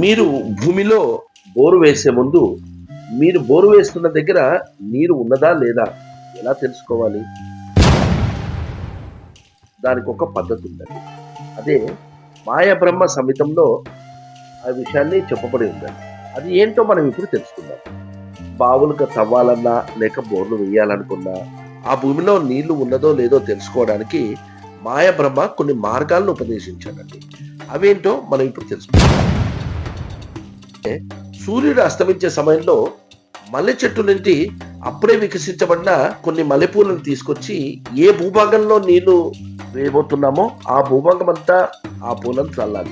మీరు భూమిలో బోరు వేసే ముందు మీరు బోరు వేస్తున్న దగ్గర నీరు ఉన్నదా లేదా ఎలా తెలుసుకోవాలి? దానికి ఒక పద్ధతి ఉందండి. అదే మాయబ్రహ్మ సమితంలో ఆ విషయాన్ని చెప్పబడి ఉందండి. అది ఏంటో మనం ఇప్పుడు తెలుసుకుందాం. బావులకు తవ్వాలన్నా లేక బోర్లు వేయాలనుకున్నా ఆ భూమిలో నీళ్ళు ఉన్నదో లేదో తెలుసుకోవడానికి మాయబ్రహ్మ కొన్ని మార్గాలను ఉపదేశించాడండి. అవేంటో మనం ఇప్పుడు తెలుసుకుందాం. సూర్యుడు అస్తమించే సమయంలో మల్లె చెట్టు నుండి అప్పుడే వికసించబడిన కొన్ని మల్లెపూలను తీసుకొచ్చి ఏ భూభాగంలో నీళ్ళు వేయబోతున్నామో ఆ భూభాగం అంతా ఆ పూలను చల్లాలి.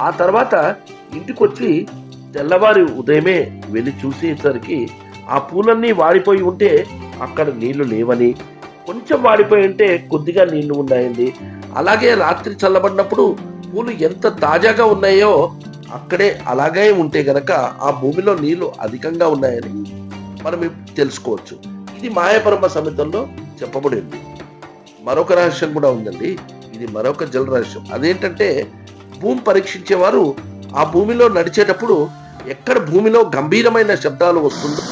ఆ తర్వాత ఇంటికొచ్చి తెల్లవారి ఉదయమే వెళ్ళి చూసేసరికి ఆ పూలన్నీ వాడిపోయి ఉంటే అక్కడ నీళ్ళు లేవని కొంచెం వాడిపోయి ఉంటే కొద్దిగా నీళ్ళు ఉన్నాయండి. అలాగే రాత్రి చల్లబడినప్పుడు పూలు ఎంత తాజాగా ఉన్నాయో అక్కడే అలాగే ఉంటే గనక ఆ భూమిలో నీళ్ళు అధికంగా ఉన్నాయని మనం తెలుసుకోవచ్చు. ఇది మాయపరమ సమితంలో చెప్పబడి ఉంది మరొక రహస్యం కూడా ఉందండి. ఇది మరొక జల రహస్యం. అదేంటంటే భూమి పరీక్షించేవారు ఆ భూమిలో నడిచేటప్పుడు ఎక్కడ భూమిలో గంభీరమైన శబ్దాలు వస్తుందో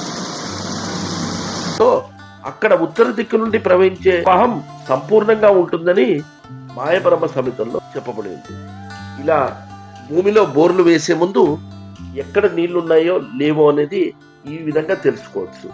సో అక్కడ ఉత్తర దిక్కు నుండి ప్రవహించే పహం సంపూర్ణంగా ఉంటుందని మాయపరమ సమితంలో చెప్పబడి ఉంది ఇలా భూమిలో బోర్లు వేసే ముందు ఎక్కడ నీళ్ళున్నాయో లేవో అనేది ఈ విధంగా తెలుసుకోవచ్చు.